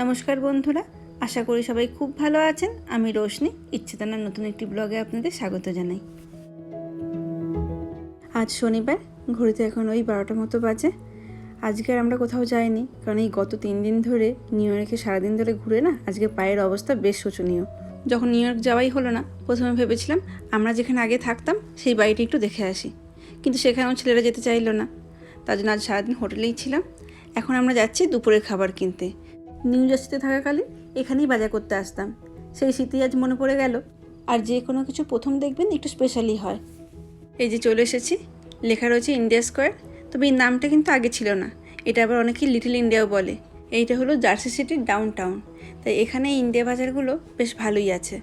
নমস্কার বন্ধুরা, আশা করি সবাই খুব ভালো আছেন। আমি রোশনি, ইচ্ছেতনার নতুন একটি ব্লগে আপনাদের স্বাগত জানাই। আজ শনিবার, ঘড়িতে এখন ওই বারোটা মতো বাজে। আজকে আর আমরা কোথাও যাইনি, কারণ এই গত তিন দিন ধরে নিউ ইয়র্কে সারাদিন ধরে ঘুরে না, আজকে পায়ের অবস্থা বেশ শোচনীয়। যখন নিউ ইয়র্ক যাওয়াই হলো না, প্রথমে ভেবেছিলাম আমরা যেখানে আগে থাকতাম, সেই বাড়িটি একটু দেখে আসি। কিন্তু সেখানেও ছেলেরা যেতে চাইলো না। তার জন্য আজ সারাদিন হোটেলেই ছিলাম। এখন আমরা যাচ্ছি দুপুরের খাবার কিনতে। নিউ জার্সিতে থাকাকালীন এখানেই বাজার করতে আসতাম। সেই স্মৃতি আজ মনে পড়ে গেল। আর যে কোনো কিছু প্রথম দেখবেন একটু স্পেশালি হয়। এই যে চলে এসেছি, লেখা রয়েছে ইন্ডিয়া স্কোয়ার, তবে এই নামটা কিন্তু আগে ছিল না। এটা আবার অনেকেই লিটল ইন্ডিয়াও বলে। এইটা হলো জার্সি সিটির ডাউন টাউন তাই এখানে ইন্ডিয়া বাজারগুলো বেশ ভালোই আছে।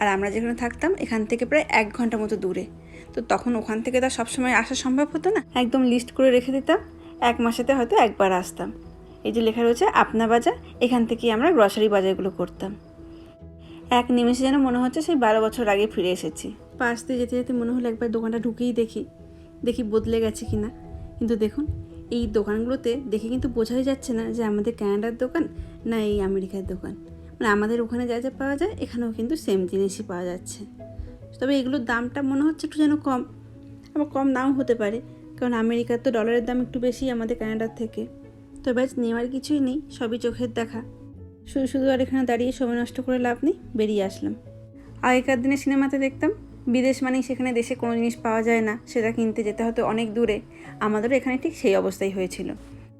আর আমরা যেখানে থাকতাম, এখান থেকে প্রায় এক ঘণ্টা মতো দূরে। তো তখন ওখান থেকে তো সবসময় আসা সম্ভব হতো না। একদম লিস্ট করে রেখে দিতাম। এক মাসেতে হয়তো একবার আসতাম। এই যে লেখা রয়েছে, আপনা বাজার। এখান থেকেই আমরা গ্রসারি বাজারগুলো করতাম। এক নিমেষে যেন মনে হচ্ছে সেই বারো বছর আগে ফিরে এসেছি। পাশ দিয়ে যেতে যেতে মনে হলো একবার দোকানটা ঢুকেই দেখি। দেখি বদলে গেছে কি না কিন্তু দেখুন, এই দোকানগুলোতে দেখে কিন্তু বোঝাই যাচ্ছে না যে আমাদের ক্যানাডার দোকান না এই আমেরিকার দোকান। মানে আমাদের ওখানে যা যা পাওয়া যায়, এখানেও কিন্তু সেম জিনিসই পাওয়া যাচ্ছে। তবে এগুলোর দামটা মনে হচ্ছে একটু যেন কম। আবার কম নাও হতে পারে, কারণ আমেরিকার তো ডলারের দাম একটু বেশি আমাদের কানাডার থেকে। তবে আজ নেওয়ার কিছুই নেই, সবই চোখের দেখা। শুধু শুধু আর এখানে দাঁড়িয়ে সময় নষ্ট করে লাভ নেই, বেরিয়ে আসলাম। আগেকার দিনে সিনেমাতে দেখতাম, বিদেশ মানেই সেখানে দেশে কোনো জিনিস পাওয়া যায় না, সেটা কিনতে যেতে হতো অনেক দূরে। আমাদেরও এখানে ঠিক সেই অবস্থাই হয়েছিল।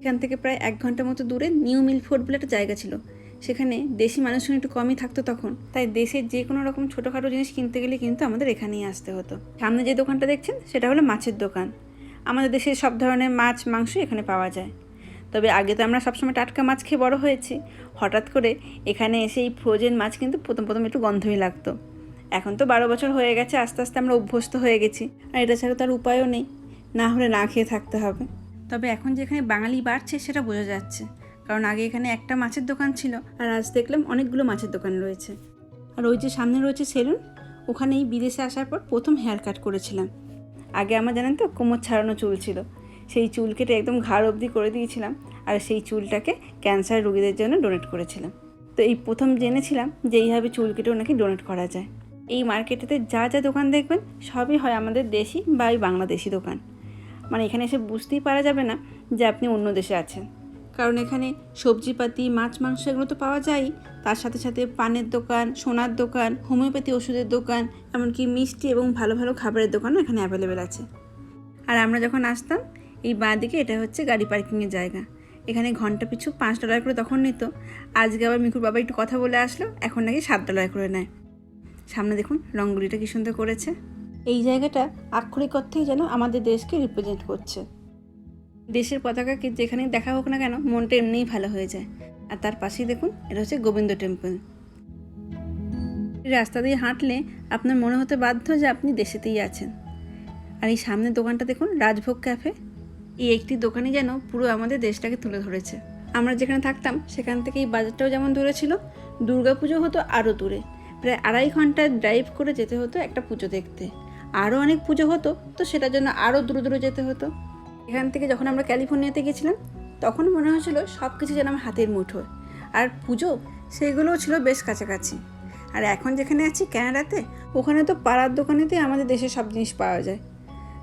এখান থেকে প্রায় এক ঘণ্টা মতো দূরে নিউ মিল মিলফোর্ড বলে একটা জায়গা ছিল। সেখানে দেশি মানুষজন একটু কমই থাকতো তখন, তাই দেশের যে কোনো রকম ছোটোখাটো জিনিস কিনতে গেলে কিন্তু আমাদের এখানেই আসতে হতো। সামনে যে দোকানটা দেখছেন, সেটা হলো মাছের দোকান। আমাদের দেশে সব ধরনের মাছ, মাংস এখানে পাওয়া যায়। তবে আগে তো আমরা সবসময় টাটকা মাছ খেয়ে বড় হয়েছি। হঠাৎ করে এখানে এসে এই ফ্রোজেন মাছ কিন্তু প্রথম প্রথম একটু গন্ধই লাগতো। এখন তো বারো বছর হয়ে গেছে, আস্তে আস্তে আমরা অভ্যস্ত হয়ে গেছি। আর এটা ছাড়া তার উপায়ও নেই, না হলে না খেয়ে থাকতে হবে। তবে এখন যেখানে বাঙালি বাড়ছে সেটা বোঝা যাচ্ছে, কারণ আগে এখানে একটা মাছের দোকান ছিল, আর আজ দেখলাম অনেকগুলো মাছের দোকান রয়েছে। আর ওই যে সামনে রয়েছে সেলুন, ওখানেই বিদেশে আসার পর প্রথম হেয়ার কাট করেছিলাম। আগে আমার জানেন তো কোমর ছাড়ানো চুল ছিল সেই চুল কেটে একদম ঘাড় অবধি করে দিয়েছিলাম আর সেই চুলটাকে ক্যান্সার রোগীদের জন্য ডোনেট করেছিলাম। তো এই প্রথম জেনেছিলাম যে এইভাবে চুল কেটেও নাকি ডোনেট করা যায়। এই মার্কেটেতে যা যা দোকান দেখবেন, সবই হয় আমাদের দেশি বা ওই বাংলাদেশি দোকান। মানে এখানে এসে বুঝতেই পারা যাবে না যে আপনি অন্য দেশে আছেন। কারণ এখানে সবজিপাতি, মাছ, মাংস এগুলো তো পাওয়া যায়ই। তার সাথে সাথে পানের দোকান, সোনার দোকান, হোমিওপ্যাথি ওষুধের দোকান, এমনকি মিষ্টি এবং ভালো ভালো খাবারের দোকানও এখানে অ্যাভেলেবেল আছে। আর আমরা যখন আসতাম এই বাঁ দিকে এটা হচ্ছে গাড়ি পার্কিংয়ের জায়গা। এখানে ঘণ্টা পিছু পাঁচ ডলার করে তখন নিত। আজকে আবার মিকুর বাবা একটু কথা বলে আসলো, এখন নাকি সাত ডলার করে নেয়। সামনে দেখুন, রঙ্গলিটা কি সুন্দর করেছে। এই জায়গাটা আক্ষরিক অর্থেই যেন আমাদের দেশকে রিপ্রেজেন্ট করছে। দেশের পতাকাকে যেখানে দেখা হোক না কেন, মনটা এমনিই ভালো হয়ে যায়। আর তার পাশেই দেখুন, এটা হচ্ছে গোবিন্দ টেম্পল রাস্তা দিয়ে হাঁটলে আপনার মনে হতে বাধ্য যে আপনি দেশেতেই আছেন। আর এই সামনের দোকানটা দেখুন, রাজভোগ ক্যাফে এই একটি দোকানই যেন পুরো আমাদের দেশটাকে তুলে ধরেছে। আমরা যেখানে থাকতাম, সেখান থেকে এই বাজারটাও যেমন দূরে ছিল, দুর্গাপুজো হতো আরও দূরে। প্রায় আড়াই ঘণ্টা ড্রাইভ করে যেতে হতো একটা পুজো দেখতে। আরও অনেক পুজো হতো, তো সেটার জন্য আরও দূরে দূরে যেতে হতো। এখান থেকে যখন আমরা ক্যালিফোর্নিয়াতে গেছিলাম, তখন মনে হয়েছিল সব কিছু যেন আমার হাতের মুঠোয়। আর পুজো, সেগুলোও ছিল বেশ কাছাকাছি। আর এখন যেখানে আছি, ক্যানাডাতে, ওখানে তো পাড়ার দোকানেতেই আমাদের দেশে সব জিনিস পাওয়া যায়।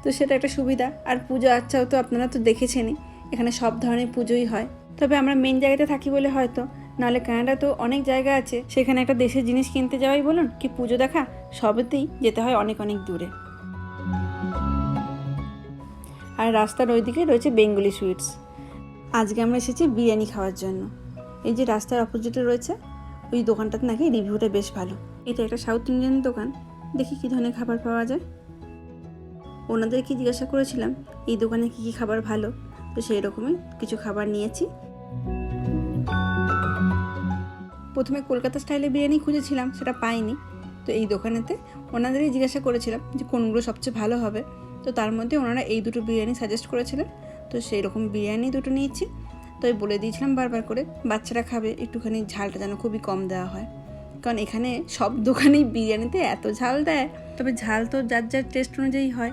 তো সেটা একটা সুবিধা। আর পুজো আচ্ছাও তো আপনারা তো দেখেছেনই। এখানে সব ধরনের পুজোই হয়। তবে আমরা মেন জায়গাতে থাকি বলে হয়তো। নাহলে কানাডা তো অনেক জায়গা আছে। সেখানে একটা দেশের জিনিস কিনতে যাওয়াই বলুন কি পুজো দেখা, সবেতেই যেতে হয় অনেক অনেক দূরে। আর রাস্তার ওইদিকে রয়েছে বেঙ্গলি সুইটস। আজকে আমরা এসেছি বিরিয়ানি খাওয়ার জন্য। এই যে রাস্তার অপোজিটে রয়েছে, ওই দোকানটাতে নাকি রিভিউটা বেশ ভালো। এটা একটা সাউথ ইন্ডিয়ান দোকান। দেখি কী ধরনের খাবার পাওয়া যায়। ওনাদেরকে জিজ্ঞাসা করেছিলাম, এই দোকানে কী কী খাবার ভালো? তো সেই রকমই কিছু খাবার নিয়েছি। প্রথমে কলকাতা স্টাইলে বিরিয়ানি খুঁজেছিলাম, সেটা পাইনি। তো এই দোকানেতে ওনাদেরই জিজ্ঞাসা করেছিলাম যে কোনগুলো সবচেয়ে ভালো হবে। তো তার মধ্যে ওনারা এই দুটো বিরিয়ানি সাজেস্ট করেছিলেন। তো সেই রকম বিরিয়ানি দুটো নিয়েছি। তো আমি বলে দিয়েছিলাম বারবার করে, বাচ্চারা খাবে, একটুখানি ঝালটা যেন খুবই কম দেওয়া হয়। কারণ এখানে সব দোকানেই বিরিয়ানিতে এত ঝাল দেয়। তবে ঝাল তো যার যার টেস্ট অনুযায়ী হয়।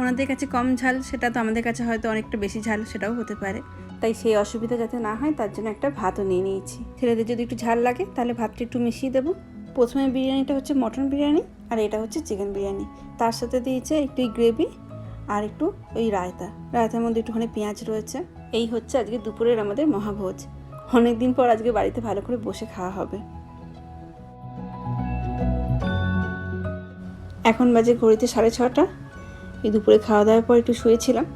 ওনাদের কাছে কম ঝাল, সেটা তো আমাদের কাছে হয়তো অনেকটা বেশি ঝাল, সেটাও হতে পারে। তাই সেই অসুবিধা যাতে না হয়, তার জন্য একটা ভাতও নিয়ে নিয়েছি। ছেলেদের যদি একটু ঝাল লাগে, তাহলে ভাতটা একটু মিশিয়ে দেবো। প্রথমে বিরিয়ানিটা হচ্ছে মটন বিরিয়ানি, আর এটা হচ্ছে চিকেন বিরিয়ানি। তার সাথে দিয়েছে একটু গ্রেভি, আর একটু ওই রায়তা। রায়তার মধ্যে একটুখানি পেঁয়াজ রয়েছে। এই হচ্ছে আজকে দুপুরের আমাদের মহাভোজ। অনেক দিন পর আজকে বাড়িতে ভালো করে বসে খাওয়া হবে। এখন বাজে ঘড়িতে সাড়ে ছটা। এই দুপুরে খাওয়া দাওয়ার পর একটু শুয়েছিলাম।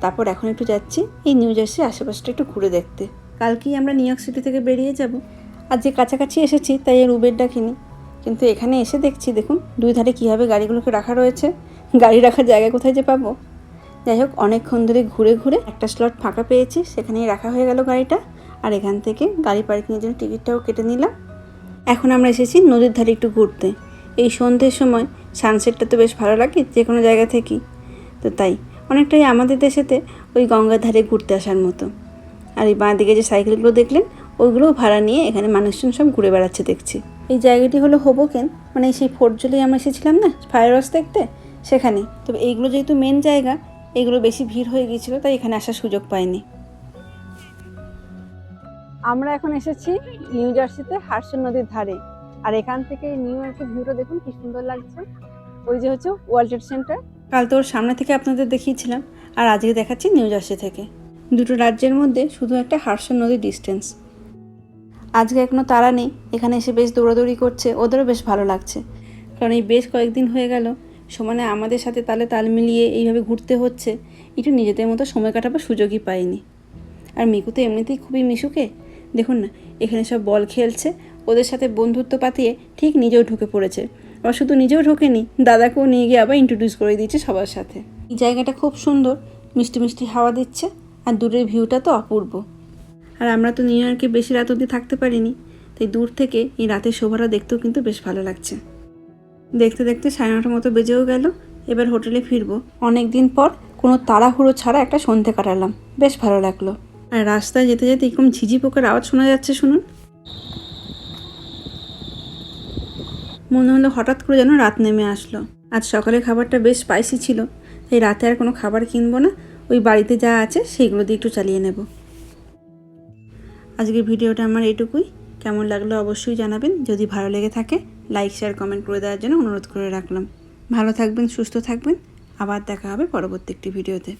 তারপর এখন একটু যাচ্ছি এই নিউ জার্সি আশেপাশটা একটু ঘুরে দেখতে। কালকেই আমরা নিউ ইয়র্ক সিটি থেকে বেরিয়ে যাব। আর যে কাছাকাছি এসেছি তাই আর উবের ডাকিনি। কিন্তু এখানে এসে দেখছি দেখুন দুই ধারে কীভাবে গাড়িগুলোকে রাখা রয়েছে। গাড়ি রাখার জায়গা কোথায় যে পাবো। যাই হোক অনেকক্ষণ ধরে ঘুরে ঘুরে একটা স্লট ফাঁকা পেয়েছি সেখানেই রাখা হয়ে গেল গাড়িটা। আর এখান থেকে গাড়ি পার্কিংয়ের জন্য টিকিটটাও কেটে নিলাম। এখন আমরা এসেছি নদীর ধারে একটু ঘুরতে। এই সন্ধ্যের সময় সানসেটটা তো বেশ ভালো লাগে যে কোনো জায়গা থেকেই। তো তাই, অনেকটাই আমাদের দেশেতে ওই গঙ্গার ধারে ঘুরতে আসার মতো। আর এই বাঁ দিকে যে সাইকেলগুলো দেখলেন, ওইগুলোও ভাড়া নিয়ে এখানে মানুষজন সব ঘুরে বেড়াচ্ছে দেখছি। এই জায়গাটি হলো হোবোকেন মানে সেই ফোর্ট জলেই আমরা এসেছিলাম না ফায়ার ওয়ার্স দেখতে? সেখানে। তবে এইগুলো যেহেতু মেন জায়গা, এগুলো বেশি ভিড় হয়ে গিয়েছিল, তাই এখানে আসার সুযোগ পাইনি। আমরা এখন এসেছি নিউ জার্সিতে হার্সন নদীর ধারে। আর এখান থেকে নিউ ইয়র্কের ভিউটা দেখুন, কি সুন্দর লাগছে। ওই যে হচ্ছে ওয়ার্ল্ড ট্রেড সেন্টার। কাল তো ওর সামনে থেকে আপনাদের দেখিয়েছিলাম, আর আজকে দেখাচ্ছি নিউ জার্সি থেকে। দুটো রাজ্যের মধ্যে শুধু একটা হার্সন নদীর ডিস্টেন্স। আজকে এখনও তারা নেই, এখানে এসে বেশ দৌড়াদৌড়ি করছে, ওদেরও বেশ ভালো লাগছে। কারণ এই বেশ কয়েকদিন হয়ে গেল, সমানে আমাদের সাথে তালে তাল মিলিয়ে এইভাবে ঘুরতে হচ্ছে, একটু নিজেদের মতো সময় কাটাবার সুযোগই পাইনি। আর মিকু তো এমনিতেই খুবই মিশুকে, দেখুন না, এখানে সব বল খেলছে ওদের সাথে বন্ধুত্ব পাতিয়ে ঠিক নিজেও ঢুকে পড়েছে। আবার শুধু নিজেও ঢোকেনি, দাদাকেও নিয়ে গিয়ে আবার ইন্ট্রোডিউস করে দিয়েছে সবার সাথে। এই জায়গাটা খুব সুন্দর, মিষ্টি মিষ্টি হাওয়া দিচ্ছে, আর দূরের ভিউটা তো অপূর্ব। আর আমরা তো নিউ ইয়র্কে বেশি রাত অবধি থাকতে পারিনি, তাই দূর থেকে এই রাতের শোভাটা দেখতেও কিন্তু বেশ ভালো লাগছে। দেখতে দেখতে সাড়ে নটার মতো বেজেও গেল, এবার হোটেলে ফিরবো। অনেক দিন পর কোনো তাড়াহুড়ো ছাড়া একটা সন্ধে কাটালাম, বেশ ভালো লাগল। আর রাস্তায় যেতে যেতে এরকম ঝিঝি পোকার আওয়াজ শোনা যাচ্ছে শুনুন। মনে হলো হঠাৎ করে যেন রাত নেমে আসলো। আজ সকালে খাবারটা বেশ স্পাইসি ছিল। তাই রাতে আর কোনো খাবার কিনবো না, ওই বাড়িতে যা আছে সেইগুলো দিয়ে একটু চালিয়ে নেব। আজকের ভিডিওটা আমার এটুকুই। কেমন লাগল অবশ্যই জানাবেন। যদি ভালো লেগে থাকে লাইক শেয়ার কমেন্ট করে দেওয়ার জন্য অনুরোধ করে রাখলাম। ভালো থাকবেন, সুস্থ থাকবেন। আবার দেখা হবে পরবর্তী একটি ভিডিওতে।